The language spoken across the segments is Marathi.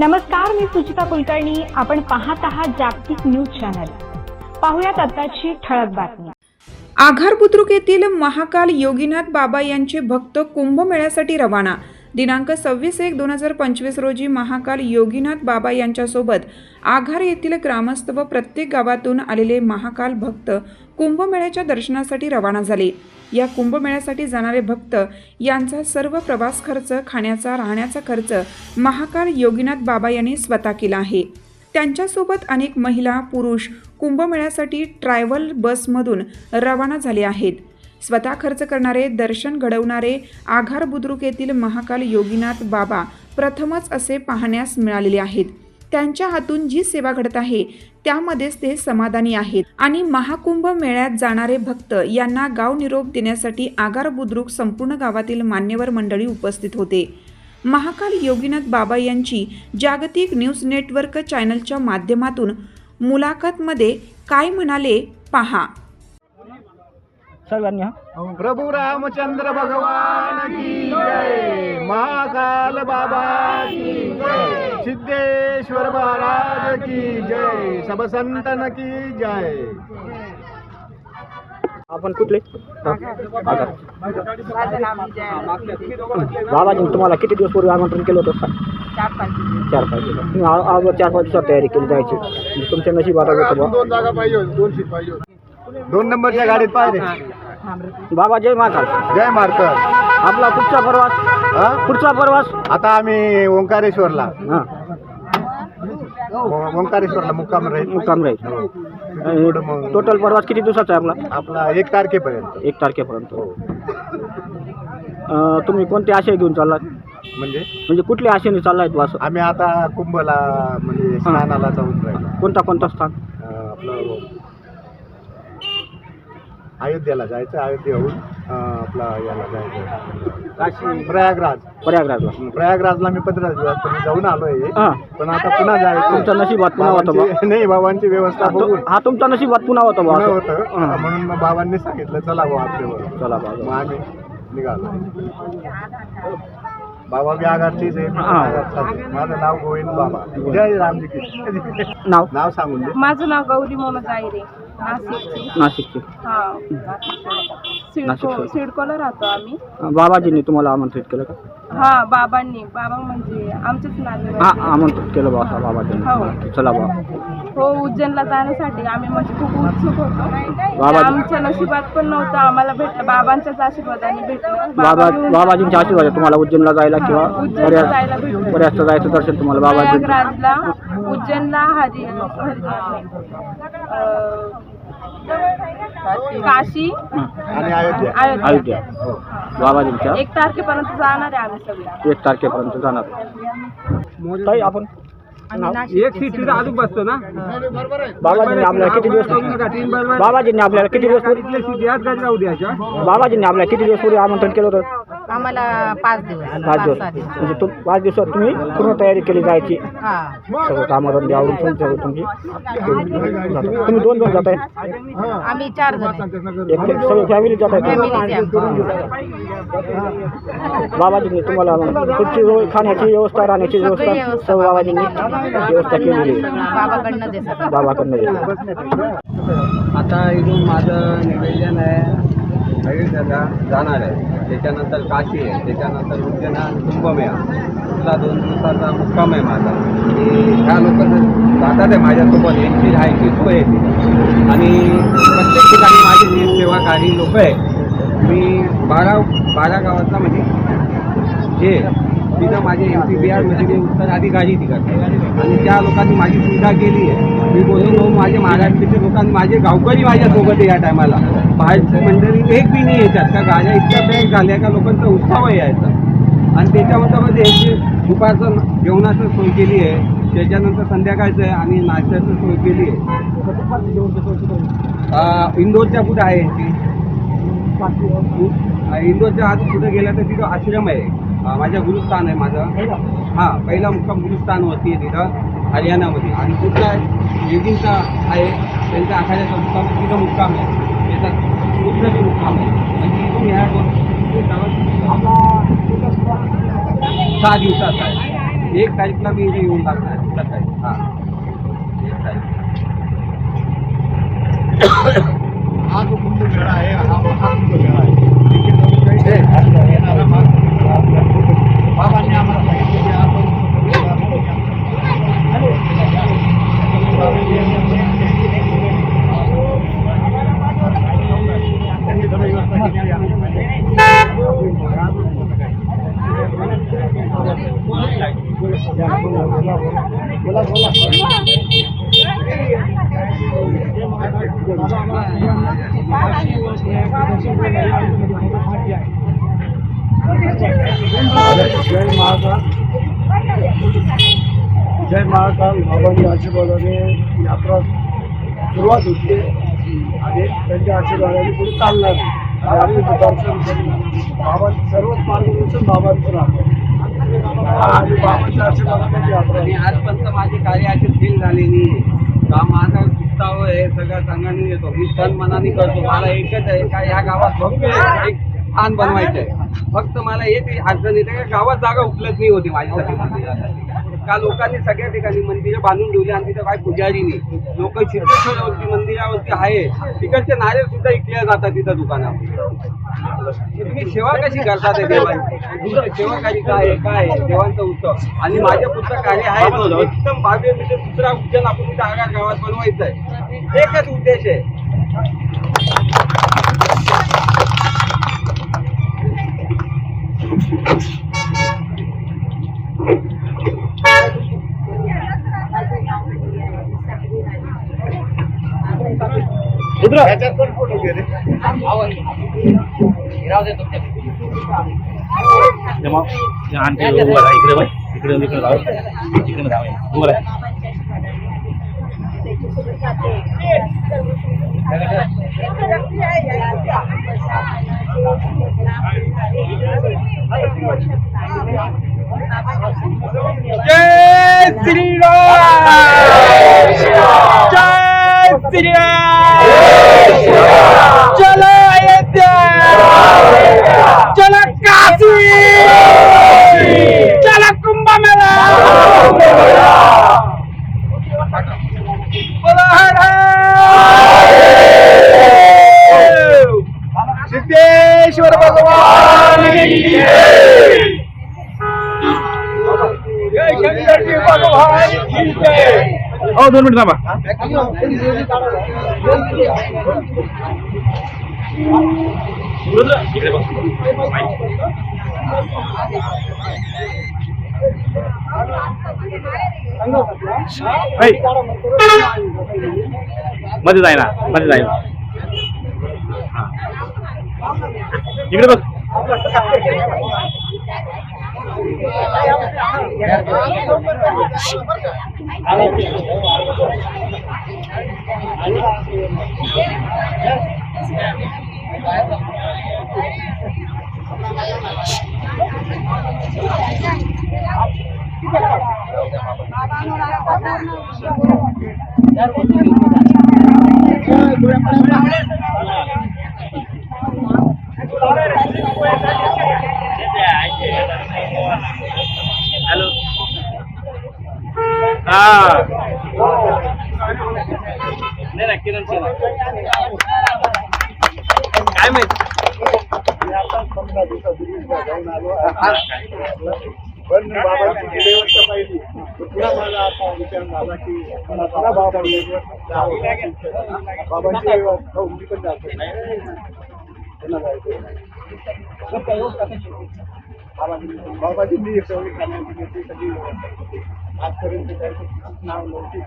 नमस्कार मी सुचिता कुलकर्णी. आपण पाहत आहात जागतिक न्यूज चॅनल. पाहुयात आताची ठळक बातमी. आघार बुद्रुक येथील महाकाल योगीनाथ बाबा यांचे भक्त कुंभमेळ्यासाठी रवाना. दिनांक सव्वीस एक दोन हजार पंचवीस रोजी महाकाल योगीनाथ बाबा यांच्यासोबत आघार येथील ग्रामस्थ व प्रत्येक गावातून आलेले महाकाल भक्त कुंभमेळ्याच्या दर्शनासाठी रवाना झाले. या कुंभमेळ्यासाठी जाणारे भक्त यांचा सर्व प्रवास खर्च खाण्याचा राहण्याचा खर्च महाकाल योगीनाथ बाबा यांनी स्वतः केला आहे. त्यांच्यासोबत अनेक महिला पुरुष कुंभमेळ्यासाठी ट्रॅव्हल बसमधून रवाना झाले आहेत. स्वतः खर्च करणारे दर्शन घडवणारे आघार बुद्रुक येथील महाकाल योगीनाथ बाबा प्रथमच असे पाहण्यास मिळालेले आहेत. त्यांच्या हातून जी सेवा घडत आहे त्यामध्येच ते समाधानी आहेत. आणि महाकुंभ मेळ्यात जाणारे भक्त यांना गाव निरोप देण्यासाठी आगार बुद्रुक संपूर्ण गावातील मान्यवर मंडळी उपस्थित होते. महाकाल योगीनाथ बाबा यांची जागतिक न्यूज नेटवर्क चॅनलच्या माध्यमातून मुलाखतमध्ये काय म्हणाले पहा. सर्वांनी हा. प्रभू रामचंद्र भगवान की जय. महाकाल बाबा की जय. सिद्धेश्वर महाराज की जय. सब संतन की जय. आपण कुठले. बाबाजी तुम्हाला किती दिवस पूर्वी आमंत्रण केलं होतं? चार पाच दिवस. तुम्ही आ- अगोदर चार पाच दिवसात तयारी केली जायची. तुमच्या आलं होतं दोन जागा पाहिजे दोन सीट पाहिजे होती. दोन नंबरच्या गाडीत पाहिजे. बाबा जय महाकाल. जय मार्कर आपला पुढचा प्रवास? पुढचा प्रवास? आता आम्ही ओंकारेश्वरला. हां. ओंकारेश्वरला मुक्काम राहील. मुक्काम राहील. मग- टोटल प्रवास किती दिवसाचा आहे आपला? आपला एक तारखेपर्यंत. एक तारखेपर्यंत. अं, तुम्ही कोणते आशय घेऊन चाललात? म्हणजे? म्हणजे कुठल्या आशेने चाललायत वास? आम्ही आता कुंभला म्हणजे स्नानाला जाऊन राहिलो. कोणता कोणता स्थान अं, आपलं अयोध्येला जायचं अयोध्येहून आपला याला जायचं प्रयागराज. प्रयागराजला. प्रयागराजला मी पंधरा दिवस जाऊन आलोय. हां. पण आता पुन्हा जायचं तुमच्या नशिबात पुन्हा होतं बा. बाबांची- नाही बाबांची व्यवस्था बघून. हा तुमच्या नशिबात पुन्हा होता पुन्हा. होतं. म्हणून मग बाबांनी सांगितलं चला बाबा आपल्यावर चला मग बाबा आम्ही निघालो. बाबा बी आघाडचीच आहे. मी हां. आघाडचाच आहे. माझं नाव गोविंद बाबा. जय रामजी की नाव? नाव सांगून दे. माझं नाव गौरी मोहन जायरे नाशिकची. नाशिकचे. हा. नाशिक सिडको सोड. सिडकोला राहतो आम्ही. बाबाजींनी तुम्हाला आमंत्रित केलं का? हा बाबांनी. बाबा म्हणजे आमचेच नातेवाईक हा. आमंत्रित केलं बा असं हो. चला बा. हो उज्जैनला जाण्यासाठी आम्ही म्हणजे खूप उत्सुक होतो. बाबा- आमच्या नशिबात पण नव्हतं आम्हाला भेटलं. बाबांच्याच आशीर्वादाने भेटलं. बाबा घेऊन बाबाजींच्या आशीर्वाद आहे तुम्हाला उज्जैनला जायला किंवा उज्जैनला जायला भेटलं. जायचं दर्शन तुम्हाला बाबाजी प्रयागराजला उज्जैनला हरी हरी काशी आणि अयोध्या. अयोध्या. अयोध्या. हो. बाबाजींच्या एक तारखेपर्यंत जाणार आहे आम्ही सगळे. एक तारखेपर्यंत जाणार ताई आपण? एक सीट तिथं अजून बसतो ना? बाबाजींनी आपल्याला किती दिवस बाबाजींनी आपल्याला किती दिवस पूर्वी याच गाडी राहू द्यायच्या. बाबाजींनी आपल्याला किती दिवस पूर्वी आमंत्रण केलं होतं? आम्हाला पाच दिवस पाच दिवस. सहा दिवस. म्हणजे तुम पाच दिवसात तुम्ही पूर्ण तयारी केली जायची. हा. सगळं कामाधंदे आवडून तुमचं तुमची. तुम्ही दोन जण जाताय? आम्ही चार जण आहे. एक सगळी फॅमिली जाताय Family आहे. बाबाजींनी तुम्हाला व्यव- खाण्याची व्यवस्था राहण्याची सगळी व्यवस्था व्यवस्था सर्व बाबाजींनी व्यवस्था केलेली आहे. सगळं. बाबाकडनं सगळं. बाबाकडनं. आता इथून माझं निवेदन आहे अयोध्याला जाणार आहे. त्याच्यानंतर काशी आहे. त्याच्यानंतर उज्जैन आणि कुंभमेळा. इथला दोन दिवसाचा मुक्काम आहे माझा. आणि ह्या लोक जातात आहे माझ्यासोबत यांची राहायची सोय आहे आणि प्रत्येक ठिकाणी माझी नेम सेवाकारी लोक आहे. मी बारा बारा गावातला म्हणजे जे तिथं माझे एम पी बी आरमध्ये मी उत्तराधिकारी तिकडे आणि त्या लोकांनी माझी सुविधा केली आहे. मी बोलून माझे महाराष्ट्राचे लोकांनी माझे गावकरी माझ्यासोबत आहे या टायमाला बाहेरची मंडळी एक बी नाही येतात. का गाड्या इतक्या पॅक झाल्या का लोकांचा उत्साह यायचा. आणि त्याच्यामध्ये मध्ये हे दुपारचं जेवणाचं सोय केली आहे. त्याच्यानंतर संध्याकाळचं आहे आणि नाश्त्याचं सोय केली आहे. इंदोरच्या पुढे आहे. इंदोरच्या आत पुढे गेला तर तिथं आश्रम आहे. माझ्या गुरुस्थान आहे माझं. हां पहिला मुक्काम गुरुस्थानवरती आहे तिथं हरियाणामध्ये. आणि कुठला योगींचा आहे त्यांच्या आखाड्याचा मुक्काम तिथं मुक्काम आहे. त्याचा दुसरा जो मुक्काम आहे म्हणजे इथून ह्या सहा दिवसाचा आहे. एक तारीखला मी इथे येऊन लागणार सकाळी हां. एक तारीख. हा जो कुंभमेळा आहे हा महाकुंभमेळा आहे हे येणारा महाकुंभमेळा आपल्या बाबांनी आम्हाला सांगितलं की आपण त्यांनी सगळी व्यवस्था केली बोला बोला जय महाकाल जय महाकाल बाबांच्या आशीर्वादाने यात्रा सुरुवात होते आणि त्यांच्या आशीर्वादाने पुढे चालणार आणि आम्ही ते दर्शन बाबा सर्वच मार्गदर्शन बाबांचं राहतं आणि बाबांच्या आशीर्वादाने यात्रा आणि आजपर्यंत माझी कार्याची फील झालेली आहे. का माझा उत्साह हे सगळ्या संघाने येतो. मी तन मनाने करतो. मला एकच आहे का या गावात भव्य एक स्थान बनवायचं आहे फक्त मला एक अडचण येते का गावात जागा उपलब्ध नाही होती माझ्यासाठी का लोकांनी सगळ्या ठिकाणी मंदिरं बांधून ठेवली आणि तिथं काय पुजारी नाही. लोक सिद्धेश्वरवरती मंदिरावरती आहे. तिकडचे नारे सुद्धा इकले जातात तिथं दुकानावर तुम्ही सेवा कशी करता ते देवांची? सेवा कशी काय काय देवांचा उत्सव. आणि माझ्या पुढचं कार्य आहे एकदम भाव्य म्हणजे दुसरा उद्यान आपण आगार गावात बनवायचं आहे. एकच उद्देश आहे. ह्याच्यात पण फोटो गेले जय श्रीराम जय श्रीराम चलो अयोध्या चलो काशी चलो कुंभ मेला बोलो हर हर सिद्धेश्वर भगवान की जय. जय शंकर जी भगवान की जय हो दोन मिनिट थांबा. मध्ये जाय ना मध्ये जाय इकडे बघ. Gracias. काय माहिती पण बाबांची जी पाहिली पुन्हा मला आता विचार झाला की पुन्हा बाबांची बाबांची व्यवस्था उभी पण जाते पुन्हा बाबाजी मी सेवा करण्याची सगळी व्यवस्था आजपर्यंत त्याचं नाव नव्हती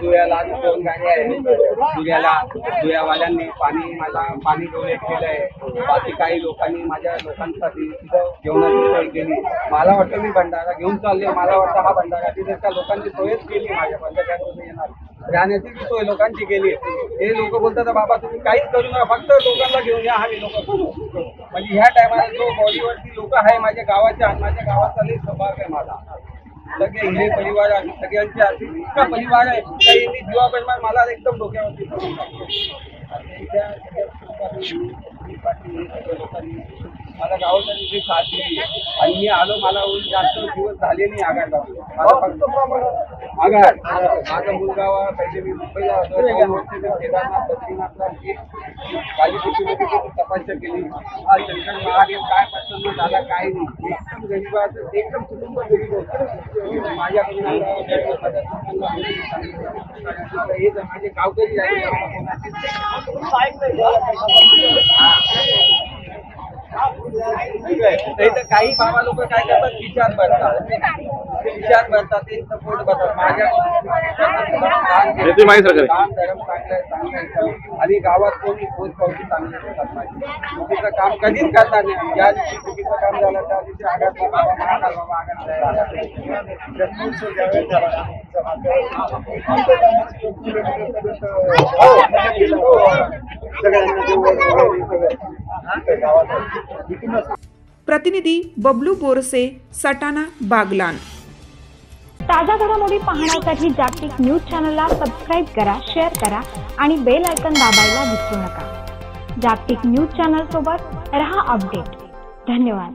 धुळ्याला दोन धुळ्याला धुळ्यावाल्यांनी पाणी मला पाणी डोनेट केलंय. बाकी काही लोकांनी माझ्या लोकांसाठी तिथं जेवणाची सोय केली. मला वाटतं मी भंडारा घेऊन चालले मला वाटतं हा भंडारा तिथे त्या लोकांची सोयच केली. माझ्या भंडाऱ्यातून येणार. राहण्याची सोय लोकांची केली हे लोक बोलतात बाबा तुम्ही काहीच करू नका फक्त लोकांना घेऊन या आम्ही लोक करू म्हणजे ह्या टायमाला जो बॉडीवरती लोक आहे माझ्या गावाच्या माझ्या गावाचा लई सहभाग आहे माझा सगळे हिरे परिवार आहे सगळ्यांचे असे इतका परिवार आहे काही जीवाप्रमाणे मला एकदम डोक्यावरती पडून टाकतो. मला गावाच्या तिथे साथ. दिली आणि मी आलो मला जास्त दिवस झाले नाही. मला फक्त आगाड माझा मुलगा पहिले मी मुंबईला होतो. केदारनाथ बद्रीनाथला गेली. कालीपुशीमध्ये गेली, तपस्या केली. आज शंकर महादेव काय प्रसन्न झाला काय नाही. एकदम गरीबाचं एकदम कुटुंब गरीब होतं. माझ्याकडून. हे माझे गावकरी आहे नाही तर काही बाबा लोक काय करतात विचार भरतात विचार भरतात ते सपोर्ट भरतात माझ्या. आणि गावात कोणी पोच पावती चांगली देतात माझी. चुकीचं काम कधीच करता नाही. ज्या दिवशी चुकीचं काम झालं त्या दिवशी आघात आघात प्रतिनिधी बबलू बोरसे सटाणा बागलान. ताज्या घडामोडी पाहण्यासाठी जागतिक न्यूज चॅनलला सबस्क्राईब करा शेअर करा आणि बेल आयकन दाबायला विसरू नका. जागतिक न्यूज चॅनल सोबत रहा अपडेट. धन्यवाद.